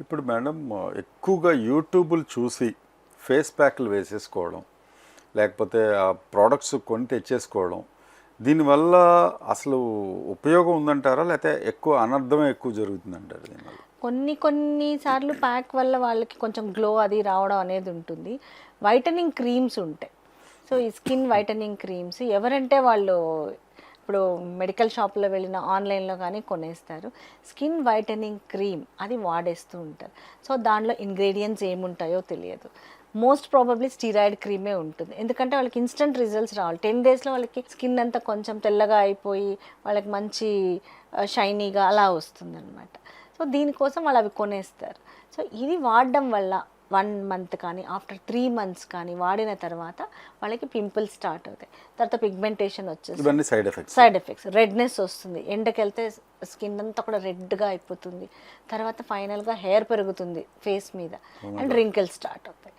ఇప్పుడు మేడం ఎక్కువగా యూట్యూబ్లు చూసి ఫేస్ ప్యాక్లు వేసేసుకోవడం లేకపోతే ఆ ప్రోడక్ట్స్ కొని తెచ్చేసుకోవడం దీనివల్ల అసలు ఉపయోగం ఉందంటారా? లేకపోతే ఎక్కువ అనర్థం ఎక్కువ జరుగుతుందంటారు దీనివల్ల? కొన్ని కొన్ని సార్లు ప్యాక్ వల్ల వాళ్ళకి కొంచెం గ్లో అది రావడం అనేది ఉంటుంది. వైటనింగ్ క్రీమ్స్ ఉంటాయి. సో ఈ స్కిన్ వైటనింగ్ క్రీమ్స్ ఎవరంటే వాళ్ళు ఇప్పుడు మెడికల్ షాప్లో వెళ్ళిన ఆన్లైన్లో కానీ కొనేస్తారు. స్కిన్ వైటనింగ్ క్రీమ్ అది వాడేస్తూ ఉంటారు. సో దానిలో ఇంగ్రీడియంట్స్ ఏముంటాయో తెలియదు. మోస్ట్ ప్రాబబ్లీ స్టీరాయిడ్ క్రీమే ఉంటుంది. ఎందుకంటే వాళ్ళకి ఇన్స్టంట్ రిజల్ట్స్ రావాలి. టెన్ డేస్లో వాళ్ళకి స్కిన్ అంతా కొంచెం తెల్లగా అయిపోయి వాళ్ళకి మంచి షైనీగా అలా వస్తుందన్నమాట. సో దీనికోసం వాళ్ళు అవి కొనేస్తారు. సో ఇది వాడడం వల్ల వన్ మంత్ కానీ ఆఫ్టర్ త్రీ మంత్స్ కానీ వాడిన తర్వాత వాళ్ళకి పింపుల్స్ స్టార్ట్ అవుతాయి. తర్వాత పిగ్మెంటేషన్ వచ్చేస్తుంది. ఇవన్నీ side effects. Side effects. Redness వస్తుంది. ఎండకెళ్తే స్కిన్ అంతా కూడా రెడ్గా అయిపోతుంది. తర్వాత ఫైనల్గా హెయిర్ పెరుగుతుంది ఫేస్ మీద. అండ్ రింకిల్స్ స్టార్ట్ అవుతాయి.